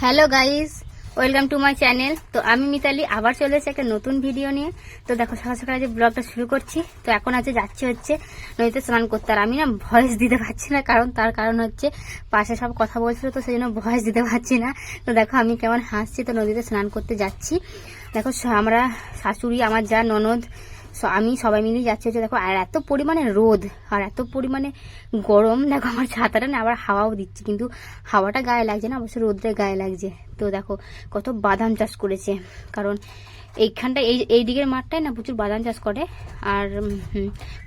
Hello guys, welcome to my channel. তো আমি মিতালি, আবার চলে এসেছি একটা নতুন ভিডিও নিয়ে। তো দেখো, সকাল সকাল যে ব্লগটা শুরু করছি, তো এখন আছে যাচ্ছে হচ্ছে নদীতে স্নান করতে। আর আমি না ভয়েস দিতে পারছি না, কারণ তার কারণ হচ্ছে পাশে সব কথা বলছিল, তো সেই জন্য ভয়েস দিতে পারছি না। তো দেখো, আমি কেমন হাসছি, তো নদীতে স্নান করতে যাচ্ছি। দেখো আমরা শাশুড়ি, আমার যা ননদ স- আমি সবাই মিলে যাচ্ছি হচ্ছে দেখো, আর এত পরিমাণে রোদ, আর এত পরিমাণে গরম, দেখো আমার ছাতাটা না আবার হাওয়াও দিচ্ছে, কিন্তু হাওয়াটা গায়ে লাগছে না, অবশ্য রোদ্রে গায়ে লাগছে। তো দেখো, কত বাদাম চাষ করেছে। কারণ এইখানটা, এই এই দিকের মাঠটায় না প্রচুর বাদাম চাষ করে। আর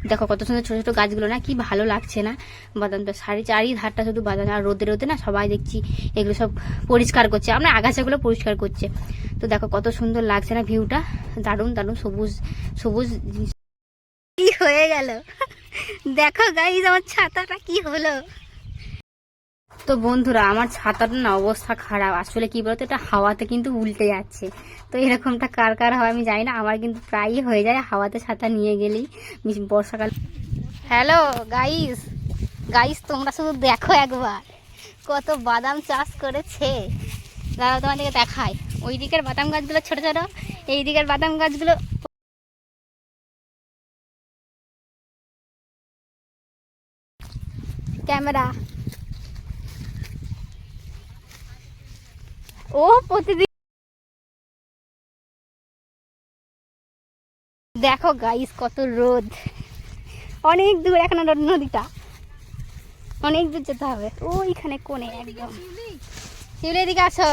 দেখো কত সুন্দর ছোট ছোট গাছগুলো না, কি ভালো লাগছে না। বাদাম চাষ সারি চারি ধারটা শুধু বাদাম আর রোদে রোদে না সবাই দেখছি এগুলো সব পরিষ্কার করছে। আমরা আগাছাগুলো পরিষ্কার করছে। তো দেখো কত সুন্দর লাগছে না ভিউটা। দারুণ দারুণ সবুজ সবুজ হয়ে গেল? দেখো গাইজ আমার ছাতাটা কি হলো? তো বন্ধুরা, আমার ছাতাটা না অবস্থা খারাপ। আসলে কি বলতো, এটা হাওয়াতে কিন্তু উল্টে যাচ্ছে। তো এরকমটা কার কার হয় আমি জানি না, আমার কিন্তু প্রায়ই হয়ে যায় হাওয়াতে ছাতা নিয়ে গেলেই। বর্ষাকাল হ্যালো গাইস গাইস তোমরা শুধু দেখো একবার। কত বাদাম চাষ করেছে। দাদা, তোমাদেরকে দেখায় ওই দিকের বাদাম গাছগুলো ছোট ছোট, এই দিকের বাদাম গাছগুলো ক্যামেরা ও প্রতিদিন দেখো গাইস কত রোদ। অনেক দূর, এখন নদীটা। অনেক দূর যেতে হবে। ওইখানে কোণে একদম। শিউলি, এদিকে আসো।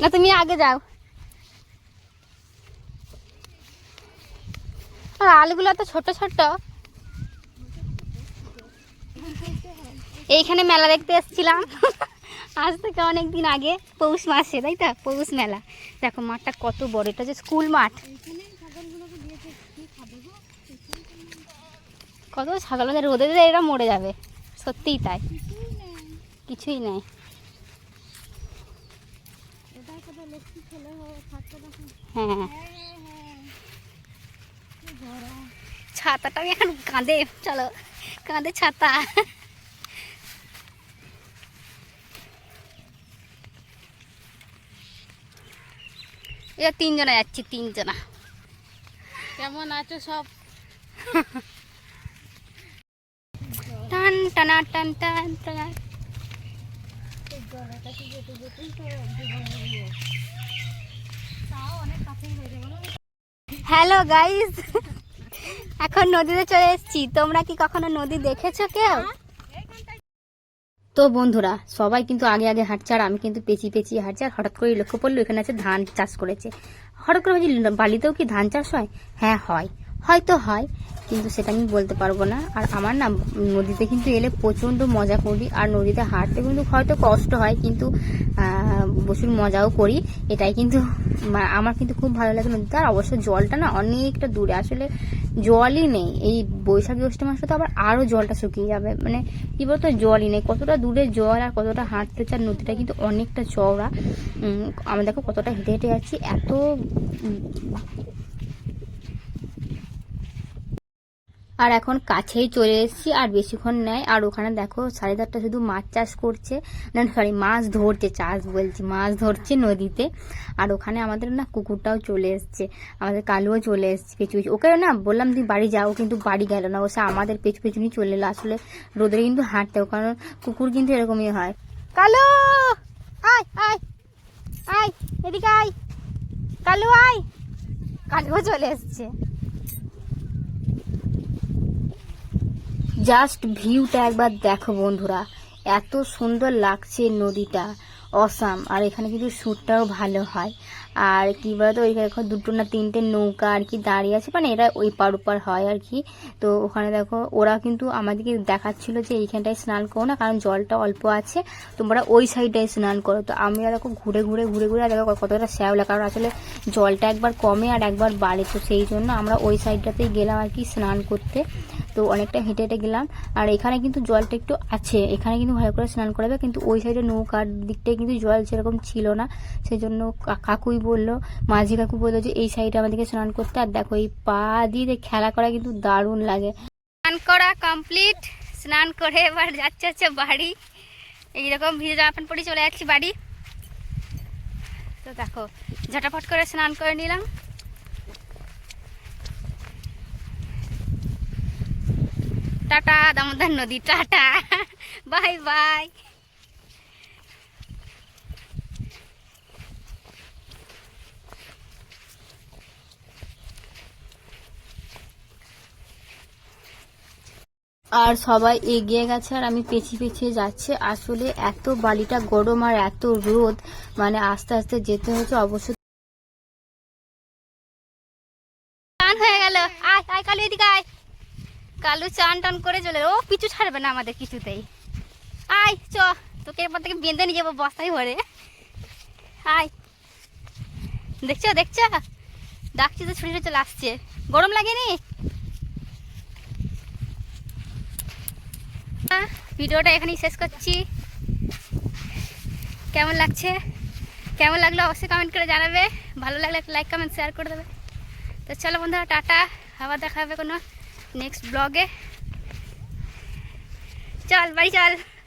না, তুমি আগে যাও। আর আলুগুলো তো ছোট ছোট। এইখানে মেলা দেখতে এসেছিলাম। আজ থেকে অনেক দিন আগে পৌষ মাসে, তাই তো? পৌষ মেলা। দেখো মাঠটা কত বড়, এটা যে স্কুল মাঠ। কত ছাগল রোদে দিলে এরা মরে যাবে। সত্যিই তাই। কিছুই নেই। হ্যাঁ। ছাতাটা আমি এখন কাঁদে চলো কাঁদে ছাতা। এটা তিনজনা যাচ্ছি তিনজনা। কেমন আছো সব? টান টানা টান টান টানা। Hello guys. এখন নদীতে চলে এসেছি। তোমরা কি কখনো নদী দেখেছ কেউ? তো বন্ধুরা, সবাই কিন্তু আগে আগে হাঁটছে, আর আমি কিন্তু পেঁচিয়ে পেঁচিয়ে হাঁটছি, আর হঠাৎ করে লক্ষ্য পড়ল, এখানে আছে ধান চাষ করেছে। হঠাৎ করে ভাবছি, বালিতেও কি ধান চাষ হয়? হ্যাঁ হয়। হয়তো হয়, কিন্তু সেটা আমি বলতে পারব না। আর আমার না, নদীতে কিন্তু এলে প্রচণ্ড মজা করি, আর নদীতে হাঁটতে কিন্তু হয়তো কষ্ট হয়, কিন্তু প্রচুর মজাও করি। এটাই কিন্তু আমার কিন্তু খুব ভালো লাগে নদীতে, আর অবশ্য জলটা না অনেকটা দূরে। আসলে জলই নেই। এই বৈশাখ জ্যৈষ্ঠ মাসে তো আবার আরও জলটা শুকিয়ে যাবে। মানে কি বলতো, জলই নেই। কতটা দূরে জল আর কতটা হাঁটতে চার নদীটা কিন্তু অনেকটা চওড়া। আমি আমরা দেখো কতটা হেঁটে হেঁটে যাচ্ছি। এত আর এখন কাছেই চলে এসেছি আর বেশিক্ষণ নেয় আর ওখানে দেখো সাড়ে শুধু মাছ চাষ করছে। না সরি মাছ ধরছে চাষ বলছি মাছ ধরছে নদীতে। আর ওখানে আমাদের না কুকুরটাও চলে এসছে আমাদের কালুও চলে এসছে পেছু পেছু। ওকে না বললাম তুই বাড়ি যাও কিন্তু বাড়ি গেল না। ও সে আমাদের পেছু পেছুনি চলে এলো। আসলে রোদে কিন্তু হাঁটতে হবে, কারণ কুকুর কিন্তু এরকমই হয়। কালু! আয় আয় আয় এদিকে আয়। কালু আয়। কালুও চলে এসছে। জাস্ট ভিউটা একবার দেখো বন্ধুরা। এত সুন্দর লাগছে নদীটা। অসাম আর এখানে কিন্তু শ্যুটটাও ভালো হয়। আর কি বলতো ওইখানে এখন দুটো না তিনটে নৌকা আর কি দাঁড়িয়ে আছে। মানে এরা ওই পার ওপার হয় আর কি। তো ওখানে দেখো, ওরা কিন্তু আমাদেরকে দেখাচ্ছিল যে এইখানটায় স্নান করো না, কারণ জলটা অল্প আছে। তোমরা ওই সাইডটায় স্নান করো। তো আমি দেখো ঘুরে ঘুরে ঘুরে ঘুরে দেখো কতটা শ্যাওলা, কারণ আসলে জলটা একবার কমে আর একবার বাড়ে। তো সেই জন্য আমরা ওই সাইডটাতেই গেলাম আর কি স্নান করতে। তো অনেকটা হেঁটে হেঁটে গেলাম। আর এখানে কিন্তু জলটা একটু আছে। এখানে কিন্তু ভালো করে স্নান করাবে। কিন্তু ওই সাইডে নৌকার দিকটায় কিন্তু জল সেরকম ছিল না। সেই জন্য কাকুই বলল, মাঝি কাকু বলল যে, এই সাইডে আমাদেরকে স্নান করতে। আর দেখো, এই পা দিয়ে খেলা করা কিন্তু দারুণ লাগে। স্নান করা কমপ্লিট স্নান করে এবার যাচ্ছে হচ্ছে বাড়ি। এইরকম ভিজে জামা প্যান্ট পরে চলে যাচ্ছি বাড়ি। তো দেখো ঝটাফট করে স্নান করে নিলাম। টাটা, দামোদর নদী, টাটা। Bye bye. আর সবাই এগিয়ে গেছে আর আমি পেছিয়ে পেছিয়ে যাচ্ছে। আসলে এত বালিটা গরম আর এত রোদ মানে আস্তে আস্তে যেতে হচ্ছে অবশ্য চান হয়ে গেল আয় আয় কালু এদিকে আয় কালু চান টান করে চলে ও পিছু ছাড়বে না আমাদের কিছুতেই। আয়, চ, তোকে এরপর থেকে বেঁধে নিয়ে যাব বস্তায় ভরে। আয়। দেখছ দেখছ? ডাকছি তো ছুটে চলে আসছে। গরম লাগেনি? ভিডিওটা এখানেই শেষ করছি। কেমন লাগছে? কেমন লাগল অবশ্যই কমেন্ট করে জানাবে। ভালো লাগলে লাইক কমেন্ট শেয়ার করে দেবে। তো চলো বন্ধুরা, টাটা। আবার দেখা হবে কোনো নেক্সট ব্লগে চল বাড়ি চল